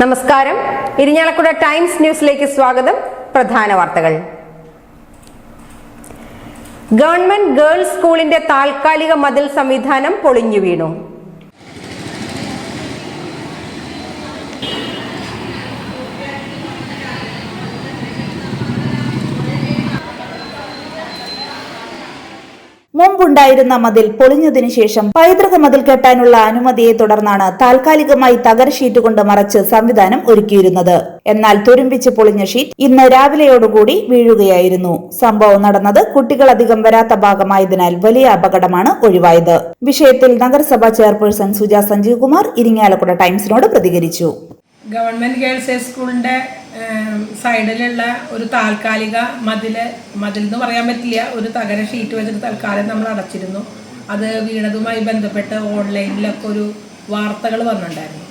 നമസ്കാരം. ഇരിഞ്ഞാലക്കുട ടൈംസ് ന്യൂസിലേക്ക് സ്വാഗതം. പ്രധാന വാർത്തകൾ. ഗവൺമെന്റ് ഗേൾസ് സ്കൂളിന്റെ താൽക്കാലിക മതിൽ സംവിധാനം പൊളിഞ്ഞു വീണു. മുമ്പുണ്ടായിരുന്ന മതിൽ പൊളിഞ്ഞതിനു ശേഷം പൈതൃക മതിൽ കെട്ടാനുള്ള അനുമതിയെ തുടർന്നാണ് താൽക്കാലികമായി തകര ഷീറ്റ് കൊണ്ട് മറച്ച് സംവിധാനം ഒരുക്കിയിരുന്നത്. എന്നാൽ തുരുമ്പിച്ച് പൊളിഞ്ഞ ഷീറ്റ് ഇന്ന് രാവിലെയോടുകൂടി വീഴുകയായിരുന്നു. സംഭവം നടന്നത് കുട്ടികൾ അധികം വരാത്ത ഭാഗമായതിനാൽ വലിയ അപകടമാണ് ഒഴിവായത്. വിഷയത്തിൽ നഗരസഭാ ചെയർപേഴ്സൺ സുജ സഞ്ജീവ് കുമാർ ഇരിങ്ങാലക്കുട ടൈംസിനോട് പ്രതികരിച്ചു. ഗവൺമെന്റ് ഗേൾസ് ഹൈ സ്കൂളിന്റെ സൈഡിലുള്ള ഒരു താൽക്കാലിക മതിൽ മതിൽ എന്ന് പറയാൻ പറ്റില്ല. ഒരു തകര ഷീറ്റ് വെച്ചിട്ട് തൽക്കാലം നമ്മൾ അടച്ചിരുന്നു. അത് വീണതുമായി ബന്ധപ്പെട്ട് ഓൺലൈനിലൊക്കെ ഒരു വാർത്തകൾ വന്നിട്ടുണ്ടായിരുന്നു.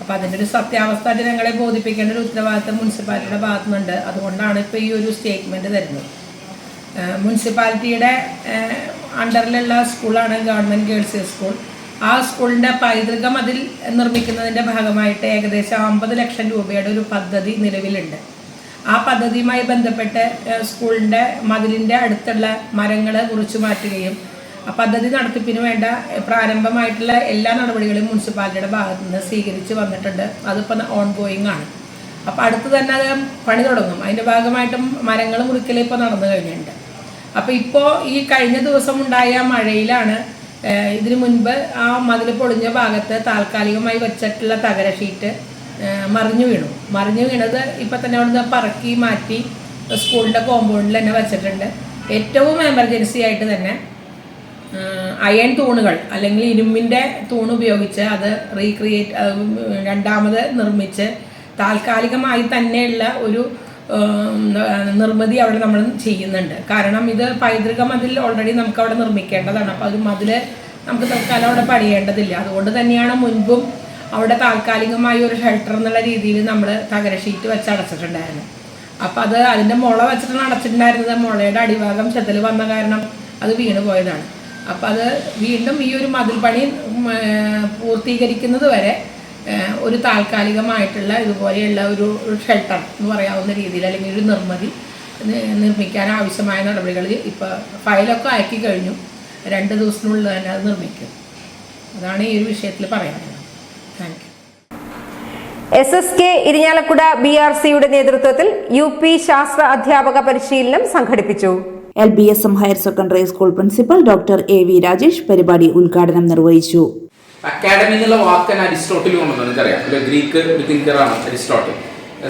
അപ്പോൾ അതിന്റെ ഒരു സത്യാവസ്ഥ ജനങ്ങളെ ബോധിപ്പിക്കേണ്ട ഒരു ഉത്തരവാദിത്തം മുനിസിപ്പാലിറ്റിയുടെ ഭാഗത്തുനിന്നുണ്ട്. അതുകൊണ്ടാണ് ഇപ്പോൾ ഈ ഒരു സ്റ്റേറ്റ്മെന്റ് തരുന്നത്. മുനിസിപ്പാലിറ്റിയുടെ അണ്ടറിലുള്ള സ്കൂളാണ് ഗവൺമെന്റ് ഗേൾസ് ഹൈ സ്കൂൾ. ആ സ്കൂളിന്റെ പൈതൃകം അതിൽ നിർമ്മിക്കുന്നതിന്റെ ഭാഗമായിട്ട് ഏകദേശം അമ്പത് ലക്ഷം രൂപയുടെ ഒരു പദ്ധതി നിലവിലുണ്ട്. ആ പദ്ധതിയുമായി ബന്ധപ്പെട്ട് സ്കൂളിന്റെ മതിലിന്റെ അടുത്തുള്ള മരങ്ങൾ മുറിച്ചു മാറ്റുകയും പദ്ധതി നടത്തിപ്പിന് വേണ്ട പ്രാരംഭമായിട്ടുള്ള എല്ലാ നടപടികളും മുനിസിപ്പാലിറ്റിയുടെ ഭാഗത്തു നിന്ന് സ്വീകരിച്ച് വന്നിട്ടുണ്ട്. അതിപ്പോൾ ഓൺ ഗോയിങ് ആണ്. അപ്പോൾ അടുത്ത് തന്നെ അത് പണി തുടങ്ങും. അതിന്റെ ഭാഗമായിട്ടും മരങ്ങൾ മുറിക്കൽ ഇപ്പോൾ നടന്നു കഴിഞ്ഞിട്ടുണ്ട്. അപ്പോൾ ഇപ്പോൾ ഈ കഴിഞ്ഞ ദിവസം ഉണ്ടായ മഴയിലാണ് ഇതിനു മുൻപ് ആ മതിൽ പൊളിഞ്ഞ ഭാഗത്ത് താൽക്കാലികമായി വെച്ചിട്ടുള്ള തകര ഷീറ്റ് മറിഞ്ഞു വീണു. മറിഞ്ഞു വീണത് ഇപ്പം തന്നെ അവിടുന്ന് പറക്കി മാറ്റി സ്കൂളിന്റെ കോമ്പൗണ്ടിൽ തന്നെ വെച്ചിട്ടുണ്ട്. ഏറ്റവും എമർജൻസി ആയിട്ട് തന്നെ അയൺ തൂണുകൾ അല്ലെങ്കിൽ ഇരുമ്പിന്റെ തൂൺ ഉപയോഗിച്ച് അത് റീക്രിയേറ്റ് രണ്ടാമത് നിർമ്മിച്ച് താൽക്കാലികമായി തന്നെയുള്ള ഒരു നിർമ്മിതി അവിടെ നമ്മൾ ചെയ്യുന്നുണ്ട്. കാരണം ഇത് പൈതൃക മതിൽ ഓൾറെഡി നമുക്ക് അവിടെ നിർമ്മിക്കേണ്ടതാണ്. അപ്പോൾ അത് മതിൽ നമുക്ക് തൽക്കാലം അവിടെ പണിയേണ്ടതില്ല. അതുകൊണ്ട് തന്നെയാണ് മുൻപും അവിടെ താൽക്കാലികമായി ഒരു ഷെൽട്ടർ എന്നുള്ള രീതിയിൽ നമ്മൾ തകര ഷീറ്റ് വെച്ച് അടച്ചിട്ടുണ്ടായിരുന്നു അപ്പോൾ അത് അതിന്റെ മുള വെച്ചിട്ടാണ് അടച്ചിട്ടുണ്ടായിരുന്നത്. മുളയുടെ അടിഭാഗം ചെതൽ വന്ന കാരണം അത് വീണ് പോയതാണ്. അപ്പം അത് വീണ്ടും ഈ ഒരു മതിൽ പണി പൂർത്തീകരിക്കുന്നത് വരെ ഒരു താൽക്കാലികമായിട്ടുള്ള ഇതുപോലെയുള്ള ഒരു ഷെൽട്ടർ എന്ന് പറയാവുന്ന രീതിയിൽ അല്ലെങ്കിൽ ഒരു നിർമ്മിതി നിർമ്മിക്കാൻ ആവശ്യമായ നടപടികൾ ഇപ്പോൾ ഫയലൊക്കെ അയക്കി കഴിഞ്ഞു. രണ്ട് ദിവസത്തിനുള്ളിൽ തന്നെ അത് നിർമ്മിക്കും. അതാണ് ഈ ഒരു വിഷയത്തിൽ പറയാനുള്ളത്. Thank S S K Irinjalakuda B R സിയുടെ നേതൃത്വത്തിൽ യു പി ശാസ്ത്ര അധ്യാപക പരിശീലനം സംഘടിപ്പിച്ചു. L B S M higher secondary school principal doctor A V Rajesh പരിപാടി ഉദ്ഘാടനം നിർവഹിച്ചു. അക്കാഡമി എന്നുള്ള വാക്ക് തന്നെ അരിസ്റ്റോട്ടിൽ കൊണ്ടുവന്നു നിങ്ങൾക്കറിയാം ഒരു ഗ്രീക്ക് ഒരു തിങ്കറാണ് അരിസ്റ്റോട്ടിൽ.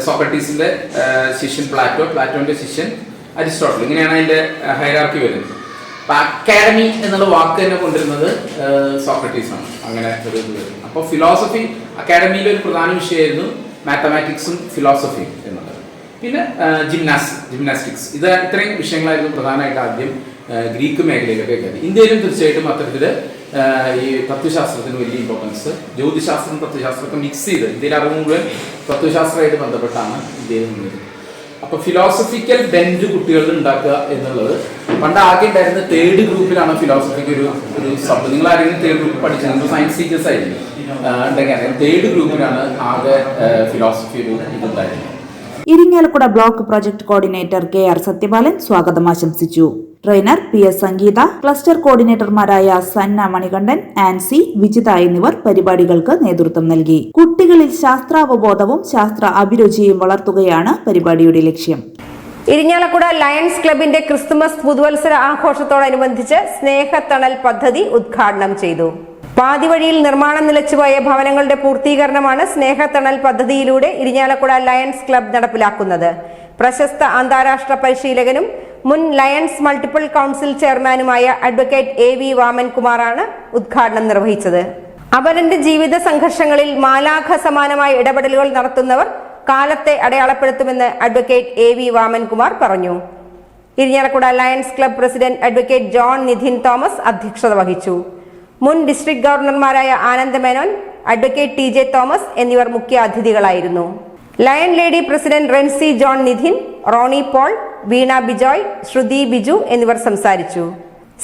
സോക്രട്ടീസിന്റെ ശിഷ്യൻ പ്ലാറ്റോ പ്ലാറ്റോന്റെ ശിഷ്യൻ അരിസ്റ്റോട്ടിൽ. ഇങ്ങനെയാണ് അതിന്റെ ഹൈറാർക്കി വരുന്നത്. അപ്പൊ അക്കാഡമി എന്നുള്ള വാക്ക് തന്നെ കൊണ്ടുവരുന്നത് സോക്രട്ടീസ് ആണ്. അങ്ങനെ ഒരു ഇത് വരുന്നത് അപ്പോൾ ഫിലോസഫി അക്കാഡമിയിലെ ഒരു പ്രധാന വിഷയമായിരുന്നു മാത്തമാറ്റിക്സും ഫിലോസഫിയും എന്നുള്ളത്. പിന്നെ ജിംനാസ് ജിംനാസ്റ്റിക്സ് ഇത് ഇത്രയും വിഷയങ്ങളായിരുന്നു പ്രധാനമായിട്ട് ആദ്യം ഗ്രീക്ക് മേഖലയിലൊക്കെ ഇന്ത്യയിലും തീർച്ചയായിട്ടും അത്തരത്തിൽ ഈ തത്വശാസ്ത്രത്തിന് വലിയ ഇമ്പോർട്ടൻസ് ജ്യോതിശാസ്ത്രം തത്വശാസ്ത്രമൊക്കെ മിക്സ് ചെയ്ത് ഇന്ത്യയിലെ അറിവ് മുഴുവൻ തത്വശാസ്ത്രമായിട്ട് ബന്ധപ്പെട്ടാണ് ഇന്ത്യയിൽ നിന്നത് അപ്പോൾ ഫിലോസഫിക്കൽ ബെൻഡ് കുട്ടികളിൽ ഉണ്ടാക്കുക എന്നുള്ളത് പണ്ട് ആകെ ഉണ്ടായിരുന്ന തേർഡ് ഗ്രൂപ്പിലാണ് ഫിലോസഫിക്ക് ഒരു ഒരു സബ് നിങ്ങൾ ആരെങ്കിലും തേർഡ് ഗ്രൂപ്പ് പഠിച്ചത് നിങ്ങൾ സയൻസ് ടീച്ചേഴ്സ് ആയിരുന്നു ഉണ്ടെങ്കിൽ അറിയാം. തേർഡ് ഗ്രൂപ്പിലാണ് ആകെ ഫിലോസഫി ഒരു ഇതുണ്ടായിരുന്നത്. Irinjalakuda block project coordinator K R Sathyapalan സ്വാഗതം ആശംസിച്ചു. Trainer P S Sangeetha cluster കോർഡിനേറ്റർമാരായ Sanna Manikandan Ancy Vijitha എന്നിവർ പരിപാടികൾക്ക് നേതൃത്വം നൽകി. കുട്ടികളിൽ ശാസ്ത്രാവബോധവും ശാസ്ത്ര അഭിരുചിയും വളർത്തുകയാണ് പരിപാടിയുടെ ലക്ഷ്യം. ഇരിഞ്ഞാലക്കുട ലയൺസ് ക്ലബിന്റെ ക്രിസ്തുമസ് പുതുവത്സര ആഘോഷത്തോടനുബന്ധിച്ച് സ്നേഹത്തണൽ പദ്ധതി ഉദ്ഘാടനം ചെയ്തു. പാതിവഴിയിൽ നിർമ്മാണം നിലച്ചുപോയ ഭവനങ്ങളുടെ പൂർത്തീകരണമാണ് സ്നേഹത്തണൽ പദ്ധതിയിലൂടെ ഇരിഞ്ഞാലക്കുട ലയൺസ് ക്ലബ് നടപ്പിലാക്കുന്നത്. പ്രശസ്ത അന്താരാഷ്ട്ര പരിശീലകനും മുൻ ലയൺസ് മൾട്ടിപ്പിൾ കൗൺസിൽ ചെയർമാനുമായ അഡ്വക്കേറ്റ് എ വി വാമൻകുമാറാണ് ഉദ്ഘാടനം നിർവഹിച്ചത്. അവരന്റെ ജീവിത സംഘർഷങ്ങളിൽ മാലാഖ സമാനമായ ഇടപെടലുകൾ നടത്തുന്നവർ കാലത്തെ അടയാളപ്പെടുത്തുമെന്ന് അഡ്വക്കേറ്റ് എ വി വാമൻകുമാർ പറഞ്ഞു. Irinjalakuda Lions club president advocate John Nidhin Thomas അധ്യക്ഷത വഹിച്ചു. മുൻ district ഗവർണർമാരായ Ananda Menon advocate T J Thomas എന്നിവർ മുഖ്യ അതിഥികളായിരുന്നു lion lady president Rency John Nidhin Ronnie Paul Veena Bijoy Shruthi Biju എന്നിവർ സംസാരിച്ചു.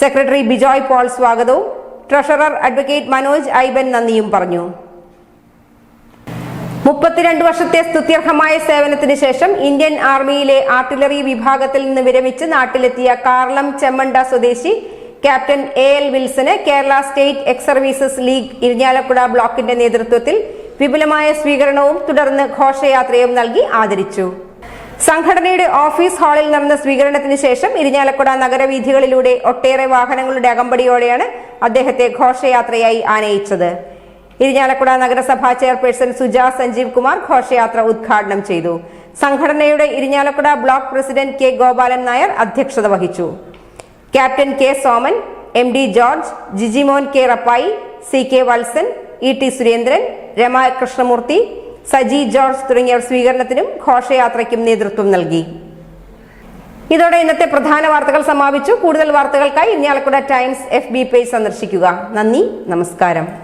സെക്രട്ടറി ബിജോയ് പോൾ സ്വാഗതവും. Treasurer advocate Manoj Aiban നന്ദിയും പറഞ്ഞു. മുപ്പത്തിരണ്ട് വർഷത്തെ സ്തുത്യർഹമായ സേവനത്തിന് ശേഷം ഇന്ത്യൻ ആർമിയിലെ ആർട്ടിലറി വിഭാഗത്തിൽ നിന്ന് വിരമിച്ച് നാട്ടിലെത്തിയ കാർലം ചെമ്മണ്ട സ്വദേശി captain A L വിൽസന് Kerala state ex services league Irinjalakuda ബ്ലോക്കിന്റെ നേതൃത്വത്തിൽ വിപുലമായ സ്വീകരണവും തുടർന്ന് ഘോഷയാത്രയും നൽകി ആദരിച്ചു. സംഘടനയുടെ ഓഫീസ് ഹാളിൽ നടന്ന സ്വീകരണത്തിന് ശേഷം ഇരിഞ്ഞാലക്കുട നഗരവീഥികളിലൂടെ ഒട്ടേറെ വാഹനങ്ങളുടെ അകമ്പടിയോടെയാണ് അദ്ദേഹത്തെ ഘോഷയാത്രയായി ആനയിച്ചത്. ഇരിഞ്ഞാലക്കുട നഗരസഭാ ചെയർപേഴ്സൺ സുജ സഞ്ജീവ് കുമാർ ഘോഷയാത്ര ഉദ്ഘാടനം ചെയ്തു. സംഘടനയുടെ Irinjalakuda block president K Gopalan Nair അധ്യക്ഷത വഹിച്ചു. Captain K Soman M D George Jijimon K Rappai C K Valsan E T Surendran Rama Krishnamoorthy Saji George തുടങ്ങിയവർ സ്വീകരണത്തിനും ഘോഷയാത്രയ്ക്കും നേതൃത്വം നൽകി. ഇതോടെ ഇന്നത്തെ പ്രധാന വാർത്തകൾ സമാപിച്ചു. കൂടുതൽ വാർത്തകൾക്കായി Irinjalakuda Times F B page സന്ദർശിക്കുക. നന്ദി നമസ്കാരം.